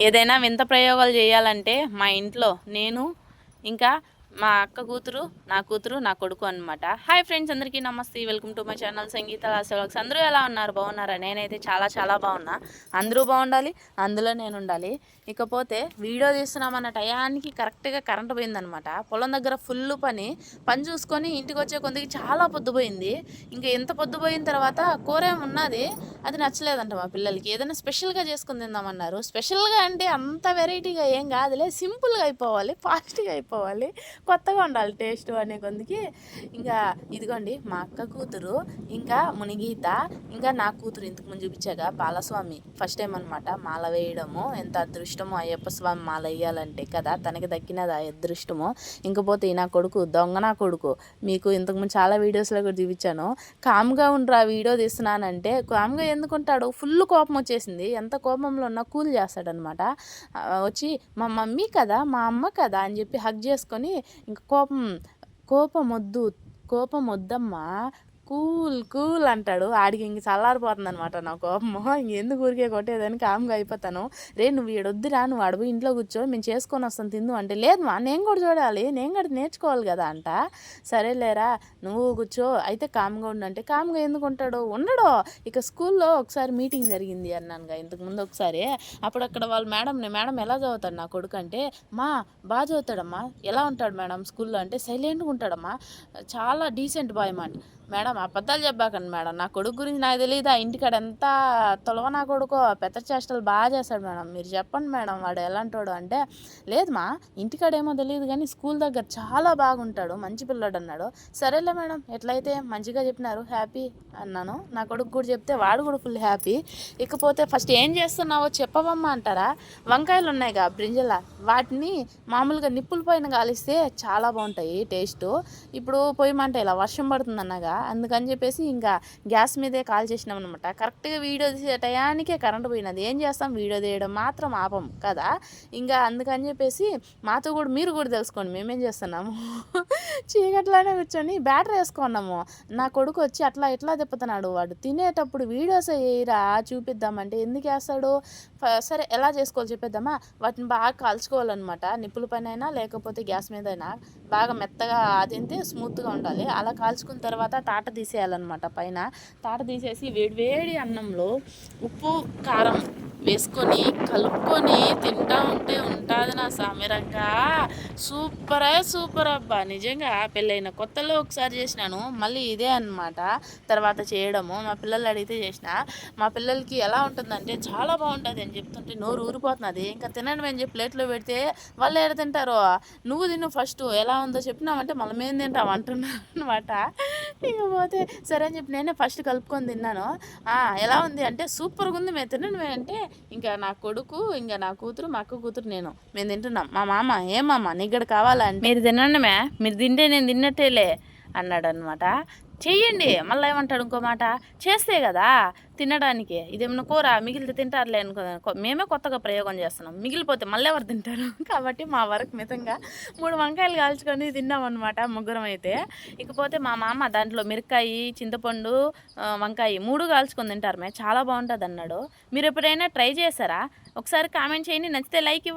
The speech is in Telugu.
ఏదైనా వింత ప్రయోగాలు చేయాలంటే మా ఇంట్లో నేను ఇంకా మా అక్క కూతురు నా కూతురు నా కొడుకు అనమాట హాయ్ ఫ్రెండ్స్ అందరికీ నమస్తే. Welcome to my channel Sangeeta lakhs అందరూ ఎలా ఉన్నారు? బాగున్నారా? నేనైతే చాలా చాలా బాగున్నా. అందరూ బాగుండాలి అందులో నేను ఉండాలి. ఇకపోతే వీడియో తీస్తున్నామన్న టయానికి కరెక్ట్గా కరెంట్ పోయిందనమాట పొలం దగ్గర ఫుల్ పని పని చూసుకొని ఇంటికి వచ్చే కొందికి చాలా పొద్దుపోయింది ఇంకా ఎంత పొద్దుపోయిన తర్వాత కూర ఉన్నది? అది నచ్చలేదంట మా పిల్లలకి. ఏదైనా స్పెషల్గా చేసుకుని తిందామన్నారు. స్పెషల్గా అంటే అంత వెరైటీగా ఏం కాదులే. సింపుల్గా అయిపోవాలి ఫాస్ట్గా అయిపోవాలి. కొత్తగా ఉండాలి టేస్ట్ అనే కొందికి ఇంకా ఇదిగోండి మా అక్క కూతురు ఇంకా మునిగీత ఇంకా నా కూతురు ఇంతకు ముందు చూపించాక బాలస్వామి. ఫస్ట్ టైం అనమాట మాల వేయడము. ఎంత అదృష్టమో అయ్యప్ప స్వామి మాల వేయాలంటే కదా తనకి దక్కినది అదృష్టము. ఇంకపోతే ఈ నా కొడుకు దొంగ నా కొడుకు. మీకు ఇంతకుముందు చాలా వీడియోస్లో కూడా చూపించాను. కామ్గా ఉండరా వీడియో తీస్తున్నానంటే కామ్గా ఎందుకుంటాడు? ఫుల్ కోపం వచ్చేసింది. ఎంత కోపంలో ఉన్నా కూల్ చేస్తాడనమాట వచ్చి మా మమ్మీ కదా మా అమ్మ కదా అని చెప్పి హగ్ చేసుకొని ఇంకా కోపం కోపం వద్దు కోపం వద్దమ్మా కూల్ కూల్ అంటాడు. ఆడికి ఇంక చల్లారిపోతుంది అనమాట నా కోపము ఎందుకు ఊరికే కొట్టేదానికి కామ్గా అయిపోతాను? రే నువ్వు ఈడొద్దురా నువ్వు అడుగు ఇంట్లో కూర్చో మేము చేసుకొని వస్తాను తిందు అంటే. లేదు మా నేను కూడా చూడాలి నేను కూడా నేర్చుకోవాలి కదా అంట. సరేలేరా నువ్వు కూర్చో అయితే కామ్గా ఉండు అంటే. కామ్గా ఎందుకు ఉంటాడు? ఉండడు. ఇక స్కూల్లో ఒకసారి మీటింగ్ జరిగింది అన్నానుగా ఇంతకు ముందు ఒకసారి. అప్పుడు అక్కడ వాళ్ళ మేడంని మేడం ఎలా చదువుతాడు నా కొడుకు అంటే మా బాగా చదువుతాడమ్మా. ఎలా ఉంటాడు మేడం స్కూల్లో? అంటే సైలెంట్గా ఉంటాడమ్మా. చాలా డీసెంట్ బాయ్ మాట. మేడం అబద్ధాలు చెప్పాకండి మేడం. నా కొడుకు గురించి నాకు తెలియదు ఆ ఇంటికాడ ఎంత తొలవ నా కొడుకో పెద్ద చేష్టలు బాగా చేస్తాడు మేడం. మీరు చెప్పండి మేడం వాడు ఎలాంటోడు అంటే లేదు మా ఇంటికాడ ఏమో తెలియదు కానీ స్కూల్ దగ్గర చాలా బాగుంటాడు మంచి పిల్లడు అన్నాడు. సరేలే మేడం ఎట్లయితే మంచిగా చెప్పినారు హ్యాపీ అన్నాను. నా కొడుకు కూడా చెప్తే వాడు కూడా ఫుల్ హ్యాపీ. ఇకపోతే ఫస్ట్ ఏం చేస్తున్నావో చెప్పవమ్మా అంటారా? వంకాయలు ఉన్నాయిగా బ్రింజల. వాటిని మామూలుగా నిప్పుల పైన కాలిస్తే చాలా బాగుంటాయి టేస్ట్. ఇప్పుడు పొయ్యమంటే ఇలా వర్షం పడుతుంది అన్నగా అందుకని చెప్పేసి ఇంకా గ్యాస్ మీదే కాల్ చేసినాం అనమాట కరెక్ట్గా వీడియో తీసే టయానికే కరెంట్ పోయినది. ఏం చేస్తాం? వీడియో తీయడం మాత్రం ఆపం కదా? ఇంకా అందుకని చెప్పేసి మాతో కూడా మీరు కూడా తెలుసుకోండి. మేమేం చేస్తున్నాము? చీకట్లోనే కూర్చొని బ్యాటరీ వేసుకున్నాము. నా కొడుకు వచ్చి అట్లా ఎట్లా తిప్పుతున్నాడు? వాడు తినేటప్పుడు వీడియోస్ వేయరా చూపిద్దామంటే ఎందుకు వేస్తాడు? సరే ఎలా చేసుకోవాలి చెప్పేద్దామా? వాటిని బాగా కాల్చుకోవాలన్నమాట. నిప్పుల పైన అయినా లేకపోతే గ్యాస్ మీద అయినా బాగా మెత్తగా తింటే స్మూత్గా ఉండాలి. అలా కాల్చుకున్న తర్వాత తాట తీసేయాలన్నమాట పైన. తాట తీసేసి వేడివేడి అన్నంలో ఉప్పు కారం వేసుకొని కలుపుకొని తింటా ఉంటే ఉంటుంది నా సామెరంగా సూపరే సూపర్ అబ్బా. నిజంగా పెళ్ళైన కొత్తలో ఒకసారి చేసినాను మళ్ళీ ఇదే అన్నమాట. తర్వాత చేయడము. మా పిల్లలు అడిగితే చేసిన మా పిల్లలకి ఎలా ఉంటుందంటే చాలా బాగుంటుంది అని చెప్తుంటే నోరు ఊరిపోతున్నది ఇంకా తినండి అని చెప్పి ప్లేట్లో పెడితే వాళ్ళు ఏడ తింటారు? నువ్వు తిను ఫస్ట్. ఎలా ఉందో చెప్పినామంటే మళ్ళీ తింటాం అంటున్నాను అనమాట ఇకపోతే సరే అని చెప్పి నేనే ఫస్ట్ కలుపుకొని తిన్నాను. ఎలా ఉంది అంటే సూపర్గా ఉంది మేము తిన్నాను అంటే ఇంకా నా కొడుకు ఇంకా నా కూతురు మా అక్క కూతురు నేను. మేము తింటున్నాం. మా మామ ఏమమ్మా నీకు ఇక్కడ కావాలా మీరు తినండి మీరు తింటే నేను తిన్నట్టేలే అన్నాడు అనమాట చెయ్యండి. మళ్ళీ ఏమంటాడు ఇంకో మాట? చేస్తే కదా తినడానికి. ఇదేమన్నా కూర? మిగిలితే తింటారులే అనుకో కొ- మేమే కొత్తగా ప్రయోగం చేస్తున్నాం. మిగిలిపోతే మళ్ళీ ఎవరు తింటారు? కాబట్టి మా వరకు మితంగా మూడు వంకాయలు కాల్చుకొని తిన్నాం ముగ్గురం అయితే. ఇకపోతే మా మామ దాంట్లో మిరకాయ చింతపండు వంకాయ మూడు కాల్చుకొని తింటారు. మే చాలా బాగుంటుంది అన్నాడు మీరు ఎప్పుడైనా ట్రై చేశారా? ఒకసారి కామెంట్ చేయండి. నచ్చితే లైక్ ఇవ్వండి.